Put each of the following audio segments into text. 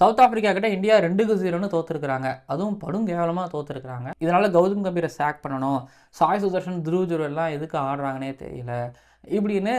South Africa கிட்ட India ரெண்டுக்கு ஜீரோன்னு தோத்துருக்குறாங்க. அதுவும் படும் கேவலமாக தோத்துருக்குறாங்க. இதனால கௌதம் கம்பீரை சாக் பண்ணணும். சாய் சுதர்ஷன் துருவ் ஜுரு எல்லாம் எதுக்கு ஆடுறாங்கன்னே தெரியல. இப்படின்னு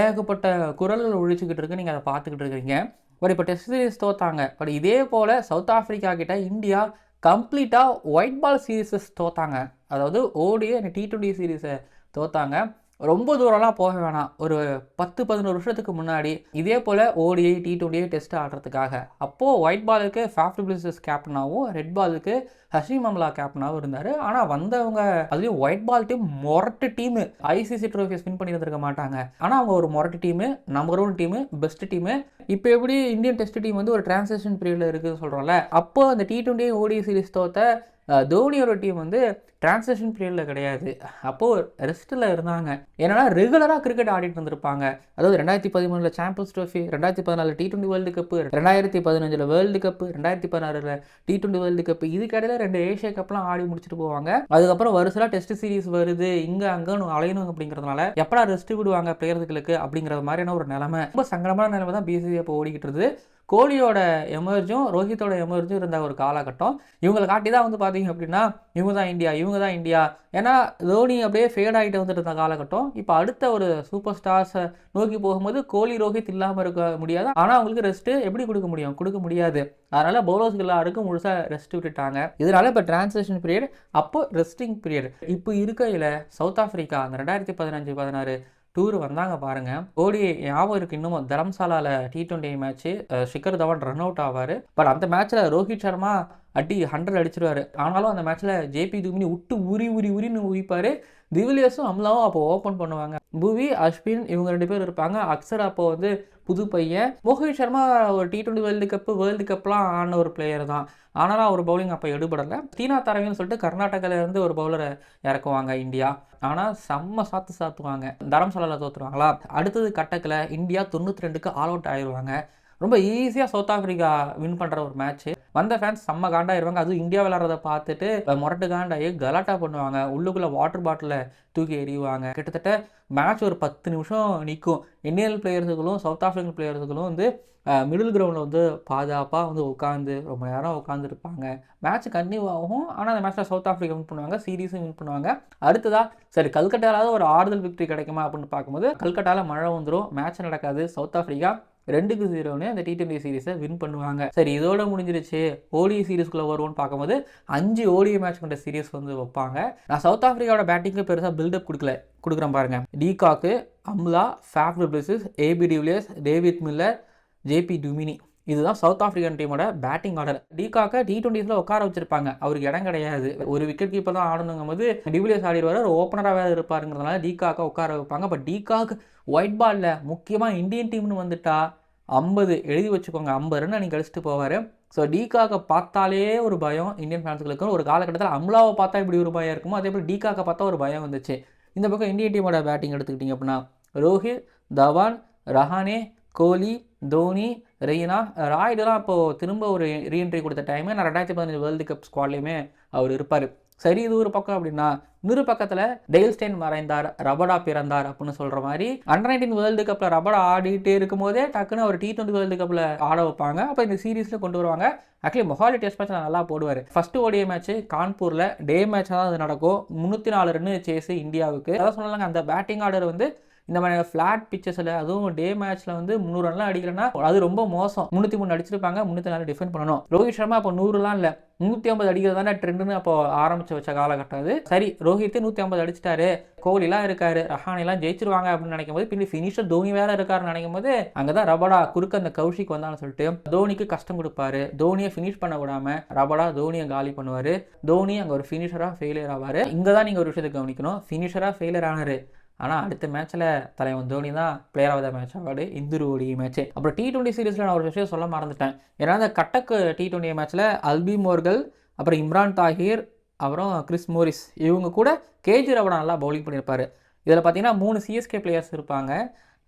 ஏகப்பட்ட குரல்கள் ஒழிச்சுக்கிட்டு இருக்கு. நீங்கள் அதை பார்த்துக்கிட்டு இருக்கிறீங்க. பட் இப்போ டெஸ்ட் சீரிஸ் தோத்தாங்க. பட் இதே போல் சவுத் ஆப்பிரிக்கா கிட்ட இந்தியா கம்ப்ளீட்டாக ஒயிட் பால் சீரீஸஸ் தோத்தாங்க. அதாவது ஓடிய டி டுவெண்ட்டி சீரீஸை தோத்தாங்க. ரொம்ப தூரம்லாம் போக வேணாம். ஒரு பத்து பதினோரு வருஷத்துக்கு முன்னாடி இதே போல் ஓடிஐ டி டுவெண்ட்டியை டெஸ்ட் ஆடுறதுக்காக. அப்போது ஒயிட் பாலுக்கு ஃபேஃப்ட் பிளிசஸ் கேப்டனாகவும் ரெட் பாலுக்கு ஹஷீம் அம்லா கேப்டனாகவும் இருந்தார். ஆனால் வந்தவங்க அதுலேயும் ஒயிட் பால் டீம் மொரட்டு டீமு ஐசிசி ட்ரோஃபிஸ் வின் பண்ணி வந்திருக்க மாட்டாங்க. ஆனால் அவங்க ஒரு மொரட்டு team number one team best team இப்போ எப்படி இந்தியன் டெஸ்ட் டீம் வந்து ஒரு டிரான்சாக்ஷன் பீரியடில் இருக்குதுன்னு சொல்கிறோம்ல அப்போ அந்த டி டுவெண்ட்டி ஓடி சீரிஸ் தோத்த தோனியோட டீம் வந்து டிரான்சாக்ஷன் பீரியடில் கிடையாது. அப்போது ரெஸ்ட்டில் இருந்தாங்க. ஏன்னா ரெகுலராக கிரிக்கெட் ஆடிட்டு இருந்திருப்பாங்க அதாவது ரெண்டாயிரத்தி பதிமூணில் சாம்பியன்ஸ் ட்ரோஃபி ரெண்டாயிரத்தி பதினாலு டி டுவெண்ட்டி வேர்ல்டு கப்பு ரெண்டாயிரத்தி பதினஞ்சில் வேர்ல்டு கப்பு ரெண்டாயிரத்தி பதினாறில் டி டுவெண்ட்டி வேர்ல்டு கப்பு இதுக்கடையில் ரெண்டு ஏஷியா கப்லாம் ஆடி முடிச்சுட்டு போவாங்க. அதுக்கப்புறம் வருஷலாக டெஸ்ட் சீரிஸ் வருது. இங்கே அங்கேன்னு அலையணும் அப்படிங்கிறதுனால எப்படா ரெஸ்ட் விடுவாங்க பிளேயர்களுக்கு அப்படிங்கிற மாதிரியான ஒரு நிலைமை. ரொம்ப சங்கடமான நிலைமை தான் பிசிசி அப்போ ஓடிக்கிட்டு இருக்குது கோலியோட எமர்ஜும் ரோஹித்தோட எமர்ஜும் இருந்த ஒரு காலகட்டம். இவங்களை காட்டி தான் வந்து பார்த்தீங்க அப்படின்னா இவங்க தான் இந்தியா இவங்க தான் இந்தியா. ஏன்னா தோனி அப்படியே ஃபேட் ஆகிட்டு வந்துட்டு இருந்த காலகட்டம். இப்போ அடுத்த ஒரு சூப்பர் ஸ்டார்ஸை நோக்கி போகும்போது கோலி ரோஹித் இல்லாமல் இருக்க முடியாது. ஆனால் அவங்களுக்கு ரெஸ்ட்டு எப்படி கொடுக்க முடியும்? கொடுக்க முடியாது. அதனால் பவுலர்ஸ்க்கு எல்லாருக்கும் முழுசாக ரெஸ்ட் விட்டுட்டாங்க. இதனால் இப்போ டிரான்ஸ்லேஷன் பீரியட் அப்போ ரெஸ்டிங் பீரியட் இப்போ இருக்கையில் சவுத் ஆஃப்ரிக்கா அந்த ரெண்டாயிரத்தி பதினஞ்சு பதினாறு டூர் வந்தாங்க பாருங்க. ஓடி ஞாபகம் இருக்கு இன்னமும் தரம்சாலால T twenty match Shikhar Dhawan run out ஆவார். பட் அந்த மேட்ச்சில் ரோஹித் சர்மா அடி ஹண்ட்ரட் அடிச்சிருவாரு. ஆனாலும் அந்த மேட்ச்சில் ஜேபி துமினி விட்டு உரி உரி உரின்னு உரிப்பார் திவிலியர்ஸும் அம்லாவும் அப்போ ஓப்பன் பண்ணுவாங்க. புவி அஸ்வின் இவங்க ரெண்டு பேர் இருப்பாங்க. அக்சர் அப்போ வந்து புது பையன். மோஹித் சர்மா ஒரு T twenty world cup world கப்லாம் ஆன ஒரு பிளேயர் தான். ஆனாலும் அவர் பவுலிங் அப்போ எடுபடலை. தீனா தரவின்னு சொல்லிட்டு கர்நாடகாவிலேருந்து ஒரு பவுலரை இறக்குவாங்க இந்தியா. ஆனால் செம்ம சாத்து சாத்துவாங்க. தரம்சாலாவில் தோற்றுருவாங்களா அடுத்தது கட்டக்கில் இந்தியா தொண்ணூற்றி ரெண்டுக்கு ஆல் அவுட் ஆயிடுவாங்க ரொம்ப ஈஸியாக சவுத் ஆஃப்ரிக்கா வின் பண்ணுற ஒரு மேட்ச்சு வந்த ஃபேன்ஸ் செம்ம காண்டாயிருவாங்க. அதுவும் இந்தியா விளாட்றத பார்த்துட்டு முரட்டு காண்டாகி கலாட்டா பண்ணுவாங்க. உள்ளுக்குள்ளே வாட்டர் பாட்டிலை தூக்கி எறிவாங்க. கிட்டத்தட்ட மேட்ச் ஒரு பத்து நிமிஷம் நிற்கும் இந்தியன் பிளேயர்ஸுகளும் சவுத் ஆஃப்ரிக்கன் பிளேயர்ஸுகளும் வந்து மிடில் கிரவுண்டில் வந்து பாதுகாப்பாக வந்து உட்காந்து ரொம்ப நேரம் உட்காந்துருப்பாங்க மேட்ச் கன்டினியூ ஆகும். ஆனால் அந்த மேட்ச்சில் சவுத் ஆஃப்ரிக்கா வின் பண்ணுவாங்க. சீரீஸும் வின் பண்ணுவாங்க. அடுத்ததா சரி கல்கட்டாலாவது ஒரு ஆறுதல் விக்டரி கிடைக்குமா அப்படின்னு பார்க்கும்போது கல்கட்டாவில் மழை வந்துடும் மேட்ச் நடக்காது. சவுத் ஆஃப்ரிக்கா ரெண்டுக்கு ஜீரோன்னு அந்த டி டுவெண்ட்டி சீரிஸை வின் பண்ணுவாங்க. சரி இதோட முடிஞ்சிருச்சு. ஓடிஐ சீரிஸ்குள்ளே வருவோம்னு பார்க்கும்போது அஞ்சு ஓடிஐ மேட்ச் கொண்ட சீரீஸ் வந்து வைப்பாங்க. நான் சவுத் ஆஃப்ரிக்காவோட பேட்டிங்க்கு பெருசாக பில்டப் கொடுக்கல கொடுக்குறேன் பாருங்க. De Kock Amla Faf Plessis AB de Villiers David Miller JP Duminy இதுதான் சவுத் ஆஃப்ரிக்கன் டீமோட பேட்டிங் ஆர்டர் டீகாக்கை டி டுவெண்ட்டிஸில் உட்கார வச்சிருப்பாங்க. அவருக்கு இடம் கிடையாது. ஒரு விக்கெட் கீப்பர் தான் ஆடணுங்கும் போது டிவிலியர்ஸ் ஆடிடுவார் ஒரு ஓப்பனராகவே இருப்பாருங்கிறதுனால டீகாக்கை உட்கார வைப்பாங்க. பட் டீகாக் ஒயிட் பாலில் முக்கியமாக இந்தியன் டீம்னு வந்துட்டா ஐம்பது எழுதி வச்சுக்கோங்க. ஐம்பது ரன் அன்றைக்கி அடிச்சுட்டு போவார். ஸோ டீகாக்கை பார்த்தாலே ஒரு பயம். இந்தியன் ஃபேன்ஸுகளுக்கு ஒரு காலகட்டத்தில் அம்லாவை பார்த்தா இப்படி ஒரு பயம் இருக்குமோ அதே போல் டீகாக்கை பார்த்தா ஒரு பயம் வந்துச்சு. இந்த பக்கம் இந்தியன் டீமோட பேட்டிங் எடுத்துக்கிட்டிங்க அப்படின்னா ரோஹித் தவான் ரஹானே கோலி தோனி ரெய்னா ராய்டுலாம் இப்போது திரும்ப ஒரு ரீஎன்ட்ரி கொடுத்த டைமு நான் ரெண்டாயிரத்தி பதினஞ்சு வேர்ல்டு கப் ஸ்குவாட்லேயுமே அவர் இருப்பார். சரி இது ஒரு பக்கம் அப்படின்னா இன்னொரு பக்கத்தில் டெய்ல்ஸ்டைன் மறைந்தார் ரபடா பிறந்தார் அப்படின்னு சொல்கிற மாதிரி அண்டர் நைன்டீன் வேர்ல்டு கப்பில் ரபடா ஆடிட்டே இருக்கும்போதே டக்குன்னு அவர் டி டுவெண்ட்டி வேர்ல்டு கப்பில் ஆட வைப்பாங்க. அப்போ இந்த சீரீஸில் கொண்டு வருவாங்க. ஆக்சுவலி மொஹாலி டெஸ்ட் மேட்ச் நல்லா போடுவார். ஃபர்ஸ்ட் ஓடிய மேட்ச் கான்பூரில் டே மேட்ச் தான் அது நடக்கும். முந்நூற்றி நாலு ரன்னு சேஸு இந்தியாவுக்கு. அதான் சொன்னாங்க அந்த பேட்டிங் ஆர்டர் வந்து இந்த மாதிரி ஃப்ளாட் பிச்சஸில் அதுவும் டே மேட்ச்சில் வந்து முந்நூறு ரன்லாம் அடிக்கலன்னா அது ரொம்ப மோசம். முந்நூற்றி மூணு அடிச்சிருப்பாங்க முந்நூற்றி நாலு டிஃபெண்ட் பண்ணணும். ரோஹித் சர்மா அப்போ நூறுலாம் இல்லை. நூற்றி ஐம்பது அடிக்கிறது தானே ட்ரெண்டுன்னு அப்போ ஆரம்பிச்சு வச்ச காலகட்டம் அது. சரி ரோஹித் நூற்றி ஐம்பது அடிச்சிட்டாரு. கோலிலாம் இருக்காரு ரஹானிலாம் ஜெயிச்சிருவாங்க அப்படின்னு நினைக்கும் போது பின்னாடி ஃபினிஷர் தோனி வேற இருக்காருன்னு நினைக்கும் போது அங்கே தான் ரபடா குறுக்க அந்த கௌஷிக் வந்தான்னு சொல்லிட்டு தோனிக்கு கஷ்டம் கொடுப்பாரு. தோனியை ஃபினிஷ் பண்ண விடாம ரபடா தோனியை காலி பண்ணுவார். தோனி அங்கே ஒரு ஃபினிஷராக ஃபெயிலியர் ஆவார். இங்கே தான் நீங்கள் ஒரு விஷயத்தை கவனிக்கணும். ஃபினிஷராக ஃபெயிலியர் ஆனார். ஆனால் அடுத்த மேட்ச்சில் தலைவன் தோனி தான் player of the match award Indore ODI match அப்புறம் டி டுவெண்ட்டி சீரீஸில் நான் ஒரு விஷயம் சொல்ல மறந்துட்டேன். ஏன்னா அந்த கட்டக்கு டி டுவெண்ட்டி மேட்ச்சில் அல்பி மோர்கள் அப்புறம் இம்ரான் தாஹிர் அப்புறம் கிறிஸ் மோரிஸ் இவங்க கூட கேஜி ரவடா நல்லா பவுலிங் பண்ணியிருப்பாரு இதில் பார்த்தீங்கன்னா மூணு சிஎஸ்கே பிளேயர்ஸ் இருப்பாங்க.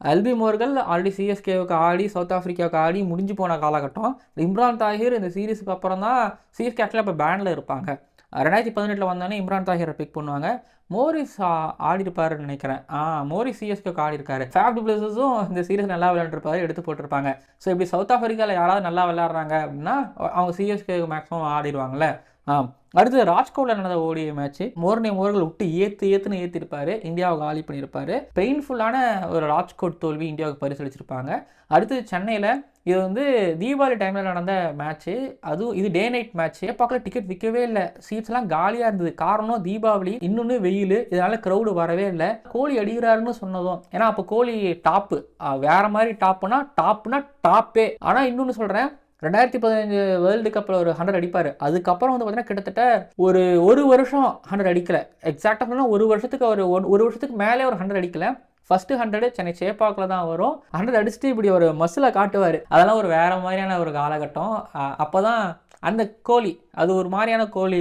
அல்பி மோர்கள் ஆல்ரெடி சிஎஸ்கேவுக்கு ஆடி சவுத் ஆஃப்ரிக்காவுக்கு ஆடி முடிஞ்சு போன காலகட்டம். இம்ரான் தாஹிர் இந்த சீரீஸுக்கு அப்புறம் தான் சிஎஸ்கே ஆக்சுவலாக இப்போ பேனில் இருப்பாங்க. ரெண்டாயிரத்தி பதினெட்டில் வந்தோடனே இம்ரான் தாஹிரை பிக் பண்ணுவாங்க. மோரிஸ் ஆடிருப்பாருன்னு நினைக்கிறேன். ஆ மோரிஸ் சிஎஸ்க்கு ஆடிருக்காரு ஃபேப் டிப்ளஸஸும் இந்த சீரீஸ் நல்லா விளையாண்டுருப்பாரு எடுத்து போட்டிருப்பாங்க. ஸோ இப்படி சவுத் ஆஃப்ரிக்காவில் யாராவது நல்லா விளையாடுறாங்க அப்படின்னா அவங்க சிஎஸ்கே மேக்ஸிமம் ஆடிடுவாங்கல்ல. ஆ அடுத்து ராஜ்கோட்டில் நடந்த ஓடிய மேட்ச் மோர்னே மோர்கள் விட்டு ஏத்து ஏத்துன்னு ஏற்றிருப்பாரு இந்தியாவுக்கு காலி பண்ணியிருப்பாரு. பெயின்ஃபுல்லான ஒரு ராஜ்கோட் தோல்வி இந்தியாவுக்கு பரிசளிச்சிருப்பாங்க. அடுத்து சென்னையில் இது வந்து தீபாவளி டைமில் நடந்த மேட்ச்சு அதுவும் இது டே நைட் மேட்ச் பார்க்கல? டிக்கெட் விற்கவே இல்லை. சீட்ஸ்லாம் காலியாக இருந்தது. காரணம் தீபாவளி இன்னொன்று வெயில். இதனால க்ரௌடு வரவே இல்லை. கோலி அடிக்கிறாருன்னு சொன்னதும். ஏன்னா அப்போ கோலி டாப்பு வேற மாதிரி டாப்புனா டாப்னா டாப்பே ஆனால் இன்னொன்று சொல்கிறேன் ரெண்டாயிரத்தி பதினஞ்சு வேர்ல்டு கப்பில் ஒரு ஹண்ட்ரட் அடிப்பார். அதுக்கப்புறம் வந்து பார்த்தீங்கன்னா கிட்டத்தட்ட ஒரு ஒரு வருஷம் ஹண்ட்ரட் அடிக்கலை. எக்ஸாக்டாக சொன்னால் ஒரு வருஷத்துக்கு ஒரு ஒரு- ஒரு வருஷத்துக்கு மேலே ஒரு ஹண்ட்ரட் அடிக்கலை. ஃபஸ்ட்டு ஹண்ட்ரடு சென்னை சேப்பாக்கில் தான் வரும். ஹண்ட்ரட் அடிச்சுட்டு இப்படி ஒரு மசிலை காட்டுவார். அதெல்லாம் ஒரு வேறு மாதிரியான ஒரு காலகட்டம். அப்போ தான் அந்த கோலி அது ஒரு மாதிரியான கோலி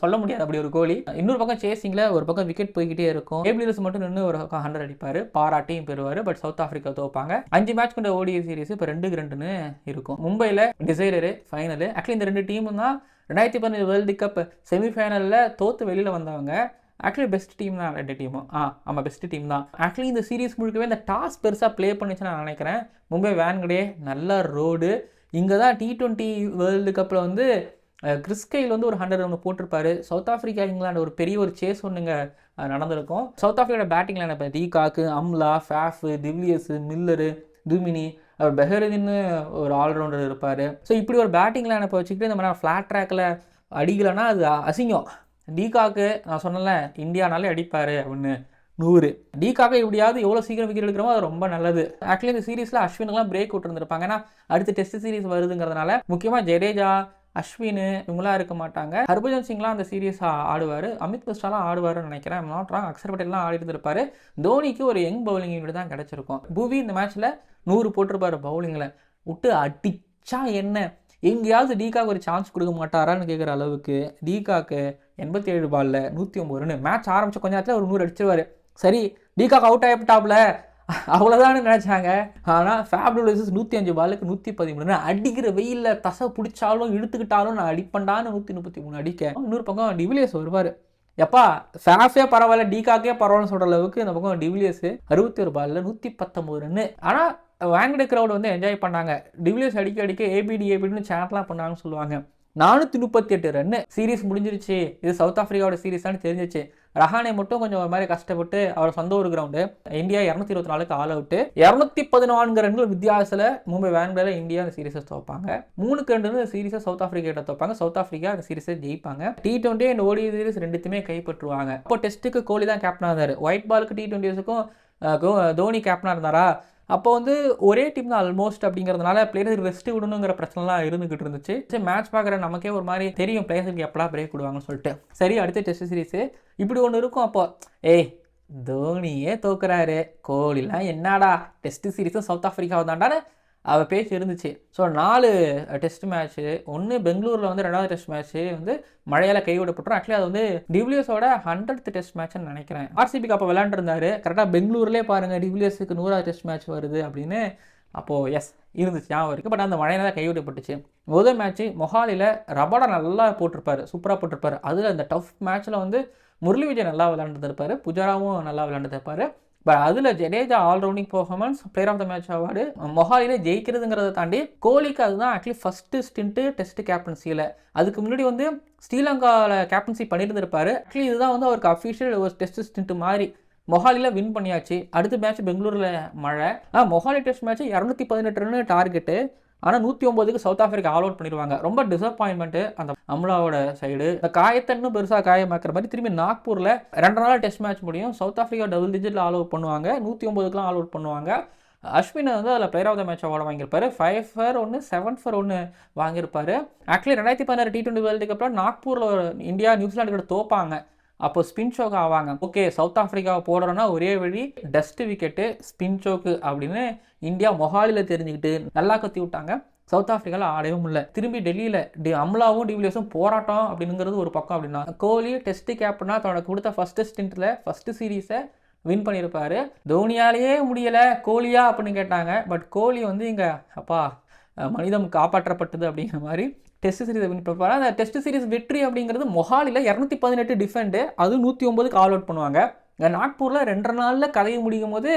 சொல்ல முடியாது அப்படி ஒரு கோலி. இன்னொரு பக்கம் சேசிங்கில் ஒரு பக்கம் விக்கெட் போய்கிட்டே இருக்கும். ஏபிலியஸ் மட்டும் நின்று ஒரு பக்கம் ஹண்ட்ரட் அடிப்பார். பாராட்டியும் பெறுவார் பட் சவுத் ஆஃப்ரிக்கா தோப்பாங்க. அஞ்சு மேட்ச் கொண்ட ஓடிஐ சீரிஸ் இப்போ ரெண்டுக்கு ரெண்டுன்னு இருக்கும். மும்பையில் டிசைரரு ஃபைனலு ஆக்சுவலி இந்த ரெண்டு டீமும் தான் ரெண்டாயிரத்தி பதினஞ்சு வேர்ல்டு கப் செமிஃபைனலில் தோற்று வெளியில் வந்தவங்க. ஆக்சுவலி பெஸ்ட் டீம் தான் ரெண்டு டீமும் ஆ ஆமாம் பெஸ்ட் டீம் தான். ஆக்சுவலி இந்த சீரீஸ் முழுக்கவே இந்த டாஸ் பெருசாக ப்ளே பண்ணிச்சு நான் நினைக்கிறேன். மும்பை வேன்கடே நல்ல ரோடு இங்கே தான் டி ட்வெண்ட்டி வேர்ல்டு கப்பில் வந்து கிறிஸ்கையில் வந்து ஒரு ஹண்ட்ரட் ஒன்று போட்டிருப்பாரு. சவுத் ஆஃப்ரிக்கா இங்கிலாந்து ஒரு பெரிய ஒரு சேஸ் ஒன்றுங்க நடந்திருக்கும். சவுத் ஆஃப்ரிக்காவோட பேட்டிங்கில் என்ன தீகாக்கு அம்லா ஃபேஃபு திவ்லியஸு மில்லரு துமினி அவர் பெஹருதின்னு ஒரு ஆல்ரவுண்டர் இருப்பார். ஸோ இப்படி ஒரு பேட்டிங் லைனப்பை வச்சுக்கிட்டு இந்த மாதிரி ஃப்ளாட் ட்ராக்கில் அடிக்கலைன்னா அது அசிங்கம். டீகாக்கு நான் சொன்னல இந்தியானாலே அடிப்பார் அப்படின்னு. நூறு. டீக்காக எப்படியாவது எவ்வளோ சீக்கிரம் விக்கெட் எடுக்கிறோமோ அது ரொம்ப நல்லது. ஆக்சுவலி இந்த சீரீஸில் அஸ்வின்லாம் பிரேக் விட்டுருந்துருப்பாங்க. ஏன்னா அடுத்த டெஸ்ட் சீரிஸ் வருதுங்கிறதுனால முக்கியமாக ஜடேஜா அஸ்வின் இவங்களாம் இருக்க மாட்டாங்க. ஹர்பஜன் சிங்லாம் அந்த சீரியஸ் ஆடுவார். அமித் மிஸ்ராலாம் ஆடுவார்னு நினைக்கிறேன். நாட் ராங் அக்ஷர் பட்டேல்லாம் ஆடிட்டு இருப்பாரு தோனிக்கு ஒரு யங் பவுலிங் யூனிட் தான் கிடச்சிருக்கும். புவி இந்த மேட்ச்சில் நூறு போட்டிருப்பாரு பவுலிங்கில் விட்டு அடிச்சா என்ன? எங்கேயாவது டீகாக்கு ஒரு சான்ஸ் கொடுக்க மாட்டாரான்னு கேட்குற அளவுக்கு டீகாக்கு எண்பத்தி ஏழு பாலில் நூற்றி ஒம்பது ரன் மேட்ச் ஆரம்பிச்ச கொஞ்ச நேரத்தில் ஒரு நூறு அடிச்சிருவாரு. சரி டீகாக் அவுட் ஆகிட்டாப்ல அவ்வளோதான்னு நினச்சாங்க. ஆனால் ஃபேப்டுலிசஸ் நூற்றி அஞ்சு பாலுக்கு நூற்றி பதிமூணு அடிக்கிற வெயிலில் தசை பிடிச்சாலும் இழுத்துக்கிட்டாலும் நான் அடிப்பண்டான்னு நூற்றி முப்பத்தி மூணு அடிக்க. இன்னொரு பக்கம் டிவிலியர்ஸ் வருவார். எப்பா ஃபேஃபே பரவாயில்ல டீகாக்கே பரவாயில்லன்னு சொல்கிற அளவுக்கு இந்த பக்கம் டிவிலியர்ஸ் அறுபத்தி ஒரு பாலில் நூற்றி பத்தொம்பது ரன்னு ஆனால் வேங்கடே க்ரௌட் வந்து என்ஜாய் பண்ணாங்க. டிவிலியர்ஸ் அடிக்க அடிக்க ஏபிடி ஏபிடின்னு சேட்லாம் பண்ணாங்கன்னு சொல்லுவாங்க. நானூற்றி முப்பத்தி எட்டு ரன்னு சீரீஸ் முடிஞ்சிருச்சு. இது சவுத் ஆஃப்ரிக்காவோட சீரீஸ்னு தெரிஞ்சிச்சு ரஹானே மட்டும் கொஞ்சம் ஒரு மாதிரி கஷ்டப்பட்டு அவர் சொந்த ஒரு கிரவுண்டு இந்தியா இரநூத்தி இருபத்தி நாலுக்கு ஆல் அவுட்டு இரநூத்தி பதினான்கு ரன்கள் வித்தியாசத்தில் மும்பை வேன்பிளேல இந்தியா அந்த சீரீஸை தோப்பாங்க. மூணுக்கு ரெண்டு சீரீஸை சவுத் ஆஃப்ரிக்கா கிட்ட தோப்பாங்க. சவுத் ஆஃப்ரிக்கா அந்த சீரீஸை ஜெயிப்பாங்க. T twenty and ODI series ரெண்டுத்தையுமே கைப்பற்றுவாங்க. அப்போ டெஸ்ட்டுக்கு கோலி தான் கேப்டனாக இருந்தார் ஒயிட் பாலுக்கு டி டுவெண்ட்டிஸுக்கும் தோனி கேப்டனாக இருந்தாரா? அப்போ வந்து ஒரே டீம் தான் ஆல்மோஸ்ட் அப்படிங்கிறதுனால பிளேயர் ரெஸ்ட் விடணுங்கிற பிரச்சனைலாம் இருந்துகிட்டு இருந்துச்சு. சரி மேட்ச் பார்க்குற நமக்கே ஒரு மாதிரி தெரியும் பிளேயர்ஸுக்கு எப்படா பிரேக் விடுவாங்கன்னு சொல்லிட்டு. சரி அடுத்த டெஸ்ட் சீரிஸு இப்படி ஒன்று இருக்கும் அப்போ. ஏய் தோனியே தோக்குறாரு. கோலிலாம் என்னடா? டெஸ்ட் சீரிஸும் சவுத் ஆஃப்ரிக்காவை தாண்டான்னு அவள் பேச்சு இருந்துச்சு. ஸோ நாலு டெஸ்ட் மேட்ச்சு ஒன்று பெங்களூரில் வந்து ரெண்டாவது டெஸ்ட் மேட்ச்சு வந்து மழையால் கைவிடப்பட்டோம் ஆக்சுவலி அது வந்து டிவிலியர்ஸோட ஹண்ட்ரட் டெஸ்ட் மேட்ச்னு நினைக்கிறேன். ஆர்சிபிக்கு அப்போ விளையாண்டுருந்தாரு. கரெக்டாக பெங்களூர்லேயே பாருங்கள் டிவிலியர்ஸுக்கு நூறாவது டெஸ்ட் மேட்ச் வருது அப்படின்னு. அப்போது எஸ் இருந்துச்சு ஞாபகம் இருக்குது பட் அந்த மழையில தான் கைவிடப்பட்டுச்சு முதல் மேட்ச்சு மொஹாலியில் ரபடா நல்லா போட்டிருப்பார் சூப்பராக போட்டிருப்பார். அதில் அந்த டஃப் மேட்ச்சில் வந்து முரளி விஜய் நல்லா விளையாண்டுருப்பாரு புஜாராவும் நல்லா விளையாண்டுருப்பாரு பட் அதில் Jadeja allrounding performance player of the match award மொஹாலியில் ஜெயிக்கிறதுங்கிறத தாண்டி கோலிக்கு அதுதான் ஆக்சுவலி ஃபஸ்ட்டு ஸ்டின்ட்டு டெஸ்ட் கேப்டன்சியில் அதுக்கு முன்னாடி வந்து ஸ்ரீலங்காவில் கேப்டன்சி பண்ணியிருந்திருப்பார். ஆக்சுவலி இதுதான் வந்து அவருக்கு அஃபிஷியல் ஒரு டெஸ்ட் ஸ்டின்ட்டு மாதிரி. மொஹாலியில் வின் பண்ணியாச்சு. அடுத்த மேட்ச் பெங்களூரில் மழை. ஆ மொஹாலி டெஸ்ட் மேட்ச் இரநூத்தி பதினெட்டு ரன் டார்கெட்டு ஆனால் நூற்றி ஒம்பதுக்கு சவுத் ஆஃப்ரிக்கா ஆல் அவுட் பண்ணிடுவாங்க ரொம்ப டிசப்பாயின்மெண்ட்டு அந்த அம்லாவோட சைடு இந்த காயத்தை இன்னும் பெருசாக காயமாக்குற மாதிரி திரும்பி நாக்பூரில் ரெண்டு நாள் டெஸ்ட் மேட்ச் முடியும். சவுத் ஆஃப்ரிக்கா டபுள் டிஜிட்டில் ஆல் அவுட் பண்ணுவாங்க. நூற்றி ஒம்பதுக்குலாம் ஆல் அவுட் பண்ணுவாங்க. அஸ்வின் வந்து அதில் player of the match award வாங்கியிருப்பாரு. Five for ஒன்று செவன் ஃபர் ஒன்று வாங்கியிருப்பாரு. ஆக்சுவலி ரெண்டாயிரத்தி பதினாறு டி டுவெண்ட்டி வேர்ல்டு கப்பில் நாக்பூரில் ஒரு இந்தியா நியூசிலாண்டு கூட தோப்பாங்க. அப்போ ஸ்பின் ஷோக்கு ஆவாங்க. ஓகே சவுத் ஆஃப்ரிக்காவை போடுறோன்னா ஒரே வழி டஸ்ட் விக்கெட்டு ஸ்பின் ஷோக்கு அப்படின்னு இந்தியா மொஹாலியில் தெரிஞ்சுக்கிட்டு நல்லா கத்தி விட்டாங்க. சவுத் ஆஃப்ரிக்காவில் ஆடவே முடியல. திரும்பி டெல்லியில் டி அம்லாவும் டிவிலியர்ஸும் போராட்டம் அப்படிங்கிறது ஒரு பக்கம் அப்படின்னா கோலி டெஸ்ட் கேப்டனா தன்னோட கொடுத்த ஃபர்ஸ்ட் ஸ்டின்ட்டில் ஃபர்ஸ்ட் சீரீஸை வின் பண்ணியிருப்பாரு. தோனியாலேயே முடியலை கோலியா அப்படின்னு கேட்டாங்க. பட் கோலி வந்து இங்கே அப்பா மனிதம் காப்பாற்றப்பட்டது அப்படிங்கிற மாதிரி டெஸ்ட் சீரிஸை வின் பண்ணுவாங்க அந்த டெஸ்ட் சீரிஸ் வெற்றி அப்படிங்கிறது மொஹாலியில் இரநூத்தி பதினெட்டு டிஃபெண்டு அது நூற்றி ஒம்பதுக்கு ஆல் அவுட் பண்ணுவாங்க. நாக்பூரில் ரெண்டரை நாளில் கதையை முடிக்கும் போது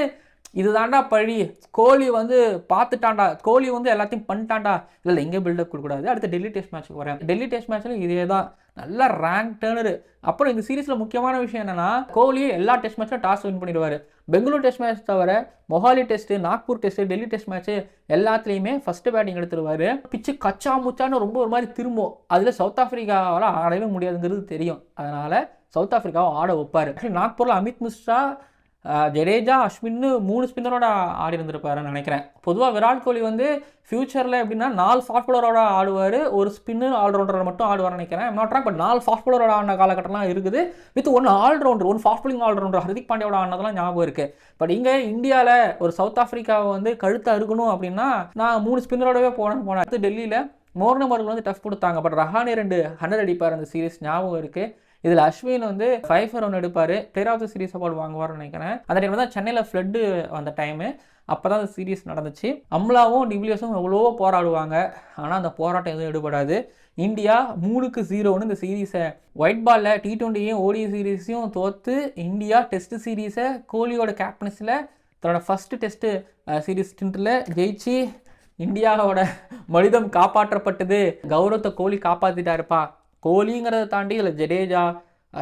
இதுதாண்டா பழி. கோலி வந்து பார்த்துட்டான்டா. கோலி வந்து எல்லாத்தையும் பண்ணிட்டான்டா. இல்லை எங்கே பில்டப் கொடுக்கூடாது அடுத்து டெல்லி டெஸ்ட் மேட்ச்சுக்கு வரேன் டெல்லி டெஸ்ட் மேட்ச்சில் இதே தான் நல்ல ரேங்க் டேர்னரு அப்புறம் இந்த சீரிஸில் முக்கியமான விஷயம் என்னன்னா கோலி எல்லா டெஸ்ட் மேட்ச்சும் டாஸ் வின் பண்ணிடுவார். பெங்களூர் டெஸ்ட் மேட்ச் தவிர Mohali test Nagpur test Delhi test match எல்லாத்துலேயுமே ஃபஸ்ட்டு பேட்டிங் எடுத்துருவார் பிச்சு கச்சா முச்சான்னு ரொம்ப ஒரு மாதிரி திரும்பும். அதில் சவுத் ஆஃப்ரிக்காவால் ஆடவே முடியாதுங்கிறது தெரியும். அதனால் சவுத் ஆஃப்ரிக்காவை ஆட வைப்பார். நாக்பூரில் அமித் மிஸ்ரா ஜடேஜா அஸ்வின்னு மூணு ஸ்பின்னரோட ஆடி இருந்திருப்பாருன்னு நினைக்கிறேன். பொதுவாக விராட் கோலி வந்து ஃபியூச்சரில் எப்படின்னா நாலு ஃபாஸ்ட் பவுலரோட ஆடுவார் ஒரு ஸ்பின்னு ஆல்ரவுண்டர் மட்டும் ஆடுவார்னு நினைக்கிறேன். நாட் பட் நாலு ஃபாஸ்ட் பவுலரோட ஆடின காலகட்டம்லாம் இருக்குது. With one allrounder one fast bowling allrounder Hardik பாண்டியோட ஆனதெல்லாம் ஞாபகம் இருக்குது பட் இங்கே இந்தியாவில் ஒரு சவுத் ஆஃப்ரிக்காவை வந்து கழுத்தை அறுக்கணும் அப்படின்னா நான் மூணு ஸ்பின்னரோடவே போனேன் போனேன். அடுத்து டெல்லியில் மோர்னம் அவர்கள் வந்து டஃப் கொடுத்தாங்க. பட் ரஹானே ரெண்டு ஹண்ட்ரட் அடிப்பார் அந்த சீரீஸ் ஞாபகம் இருக்குது இதில் அஸ்வின் வந்து ஃபைவ் ஃபர் ஒன்று எடுப்பார். Player of the series award வாங்குவார்னு நினைக்கிறேன். அந்த டைம் தான் சென்னையில் ஃப்ளட்டு வந்த டைமு அப்போ தான் அந்த சீரிஸ் நடந்துச்சு. அம்லாவும் டிவிலியர்ஸும் எவ்வளவோ போராடுவாங்க. ஆனால் அந்த போராட்டம் எதுவும் எடுபடாது. இந்தியா மூணுக்கு ஜீரோன்னு இந்த சீரீஸை ஒயிட் பாலில் டி ட்வெண்ட்டியும் ஓடி சீரீஸையும் தோற்று இந்தியா டெஸ்ட் சீரீஸை கோலியோட கேப்டன்ஸில் தன்னோட ஃபஸ்ட்டு டெஸ்ட்டு சீரீஸ் ஸ்டின்ட்டில் ஜெயிச்சு இந்தியாவோட மனிதம் காப்பாற்றப்பட்டது. கௌரவத்தை கோலி காப்பாற்றிட்டாருப்பா கோலிங்கிறத தாண்டி இதில் ஜடேஜா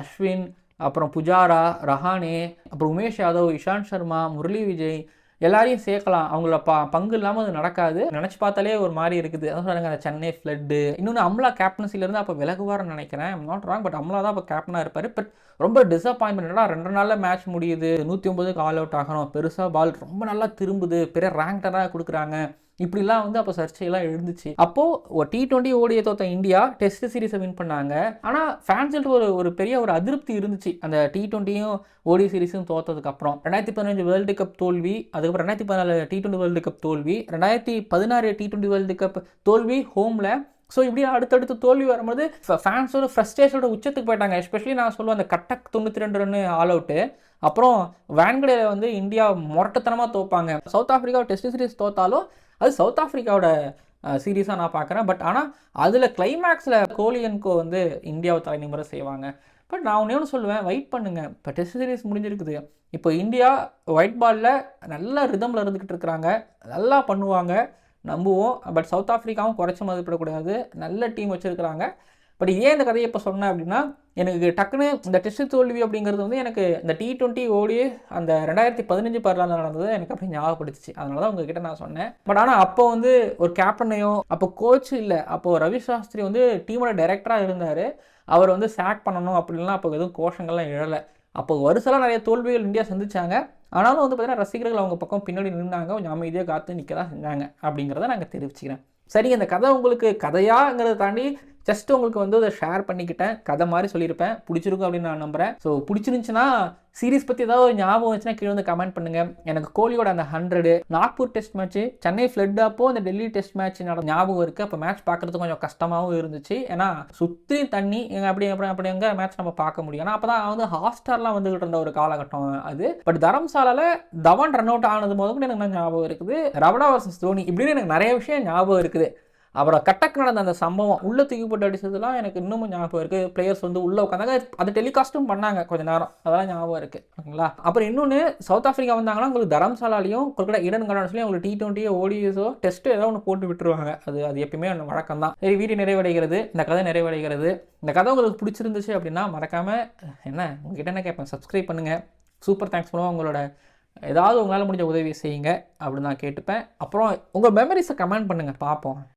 அஸ்வின் அப்புறம் புஜாரா ரஹானே அப்புறம் உமேஷ் யாதவ் இஷாந்த் சர்மா முரளி விஜய் எல்லாரையும் சேர்க்கலாம். அவங்கள ப பங்கு இல்லாமல் அது நடக்காது. நினச்சி பார்த்தாலே ஒரு மாதிரி இருக்குது. அதான் சொல்லுங்க அந்த சென்னை ஃப்ளட்டு இன்னொன்று அம்லா கேப்டன்சிலேருந்து அப்போ விலகுவார்னு நினைக்கிறேன். நாட் ராங் பட் அம்லா தான் அப்போ கேப்டனாக இருப்பார். பட் ரொம்ப டிசப்பாயின்மெண்ட்டாக ரெண்டு நாளில் மேட்ச் முடியுது. நூற்றி ஒம்பதுக்கு ஆல் அவுட் ஆகணும். பெருசாக பால் ரொம்ப நல்லா திரும்புது. பெரிய ரேங்க்டராக கொடுக்குறாங்க. இப்படிலாம் வந்து அப்போ சர்ச்சையெல்லாம் எழுந்துச்சு. அப்போது டி டுவெண்ட்டி ஓடியை தோத்த இந்தியா டெஸ்ட் சீரிஸை வின் பண்ணாங்க. ஆனால் ஃபேன்ஸ்கிட்ட ஒரு ஒரு பெரிய ஒரு அதிருப்தி இருந்துச்சு. அந்த டி டுவெண்ட்டியும் ஓடி சீரிஸும் தோத்ததுக்கப்புறம் ரெண்டாயிரத்தி பதினஞ்சு வேர்ல்டு கப் தோல்வி அதுக்கப்புறம் ரெண்டாயிரத்தி பதினாலு டி டுவெண்ட்டி வேர்ல்டு கப் தோல்வி ரெண்டாயிரத்தி பதினாறு டி டுவெண்ட்டி வேர்ல்டு கப் தோல்வி ஹோமில் ஸோ இப்படி அடுத்தடுத்து தோல்வி வரும்போது ஃபேன்ஸோட ஃப்ரஸ்ட்ரேஷனோட உச்சத்துக்கு போயிட்டாங்க. எஸ்பெஷலி நான் சொல்லுவேன் அந்த கட்டக் தொண்ணூற்றி ரெண்டு ரன்னு ஆல் அவுட்டு அப்புறம் வேன்கடையில் வந்து இந்தியா முரட்டத்தனமாக தோப்பாங்க. சவுத் ஆஃப்ரிக்கா டெஸ்ட் சீரிஸ் தோத்தாலும் அது சவுத் ஆஃப்ரிக்காவோட சீரீஸாக நான் பார்க்குறேன் பட் ஆனால் அதில் கிளைமேக்ஸில் கோலியன்கோ வந்து இந்தியாவை தலைநிமுறை செய்வாங்க. பட் நான் ஒன்றே ஒன்று சொல்லுவேன். வெயிட் பண்ணுங்கள் இப்போ டெஸ்ட் சீரீஸ் முடிஞ்சிருக்குது. இப்போ இந்தியா ஒயிட் பாலில் நல்ல ரிதமில் இருந்துக்கிட்டு இருக்கிறாங்க. நல்லா பண்ணுவாங்க. நம்புவோம். பட் சவுத் ஆஃப்ரிக்காவும் குறைச்ச மதிப்பிடக்கூடாது. நல்ல டீம் வச்சுருக்கிறாங்க. பட் ஏன் இந்த கதையை இப்போ சொன்னேன் அப்படின்னா எனக்கு டக்குன்னு இந்த டெஸ்ட் தோல்வி அப்படிங்கிறது வந்து எனக்கு இந்த டி டுவெண்ட்டி ஓடி அந்த ரெண்டாயிரத்தி பதினஞ்சு பரலால நடந்தது எனக்கு அப்படி ஞாபகப்படுத்துச்சு. அதனால தான் உங்ககிட்ட நான் சொன்னேன். பட் ஆனால் அப்போ வந்து ஒரு கேப்டனையோ அப்போ கோச் இல்லை அப்போது ரவி சாஸ்திரி வந்து டீமோட டைரக்டராக இருந்தார். அவர் வந்து சேக் பண்ணணும் அப்படின்லாம் அப்போ எதுவும் கோஷங்கள்லாம் எழலை. அப்போ வருசலாம் நிறைய தோல்விகள் இந்தியா சந்திச்சாங்க. ஆனாலும் வந்து பார்த்தீங்கன்னா ரசிகர்கள் அவங்க பக்கம் பின்னாடி நின்றாங்க கொஞ்சம் அமைதியாக காத்து நிற்க தான் செஞ்சாங்க அப்படிங்கிறத நாங்கள் தெரிவிச்சுக்கிறேன். சரி இந்த கதை உங்களுக்கு கதையாங்கிறத தாண்டி ஜஸ்ட் உங்களுக்கு வந்து அதை ஷேர் பண்ணிக்கிட்டேன். கதை மாதிரி சொல்லியிருப்பேன். பிடிச்சிருக்கும் அப்படின்னு நான் நம்புகிறேன் ஸோ பிடிச்சிருந்துச்சுன்னா சீரிஸ் பற்றி ஏதாவது ஒரு ஞாபகம் வச்சுன்னா கீழே வந்து கமெண்ட் பண்ணுங்கள் எனக்கு கோலியோட அந்த hundred Nagpur test match Chennai flood அப்போ அந்த டெல்லி டெஸ்ட் மேட்ச் நட ஞாபகம் இருக்குது அப்போ மேட்ச் பார்க்குறது கொஞ்சம் கஷ்டமாகவும் இருந்துச்சு. ஏன்னா சுற்றி தண்ணி அப்படி அப்படி அப்படி எங்கே மேட்ச் நம்ம பார்க்க முடியும். ஏன்னா அப்போ தான் வந்து ஹாஸ்டார்லாம் வந்துகிட்டு இருந்த ஒரு காலகட்டம் அது. பட் தரம்சாலாவில் தவான் ரன் அவுட் ஆனது போது கூட எனக்கு ஞாபகம் இருக்குது. ரவடா வர்சஸ் தோனி இப்படின்னு எனக்கு நிறைய விஷயம் ஞாபகம் இருக்குது. அப்புறம் கட்டக் நடந்த அந்த சம்பவம் உள்ளே தூக்கிப்பட்டு அடித்ததுலாம் அடிச்சதுலாம் எனக்கு இன்னமும் ஞாபகம் இருக்குது பிளேயர்ஸ் வந்து உள்ளே உட்காந்தாங்க அது டெலிகாஸ்ட்டும் பண்ணாங்க கொஞ்ச நேரம். அதெல்லாம் ஞாபகம் இருக்குது ஓகேங்களா? அப்புறம் இன்னொன்று சவுத் ஆஃப்ரிக்கா வந்தாங்கன்னா உங்களுக்கு தரம்சாலாலையும் கொல்கட்டா இடன் கார்டன்ஸ்லையும் உங்களுக்கு டி டுவெண்ட்டியோ ஓடிஎஸோ டெஸ்ட்டு ஏதோ ஒன்று போட்டு விட்டுருவாங்க. அது அது எப்பயுமே ஒன்று வழக்கம் தான். சரி வீடியோ நிறைவடைகிறது. இந்த கதை நிறைவடைகிறது. இந்த கதை உங்களுக்கு பிடிச்சிருந்துச்சு அப்படின்னா மறக்காமல் என்ன உங்ககிட்ட என்ன கேட்பேன்? சப்ஸ்கிரைப் பண்ணுங்கள் சூப்பர் தேங்க்ஸ் பண்ணுவோம். உங்களோட ஏதாவது உங்களால் முடிஞ்ச உதவி செய்யுங்க. அப்படின்னு நான் கேட்டுப்பேன். அப்புறம் உங்கள் மெமரிஸை கமெண்ட் பண்ணுங்கள் பார்ப்போம்.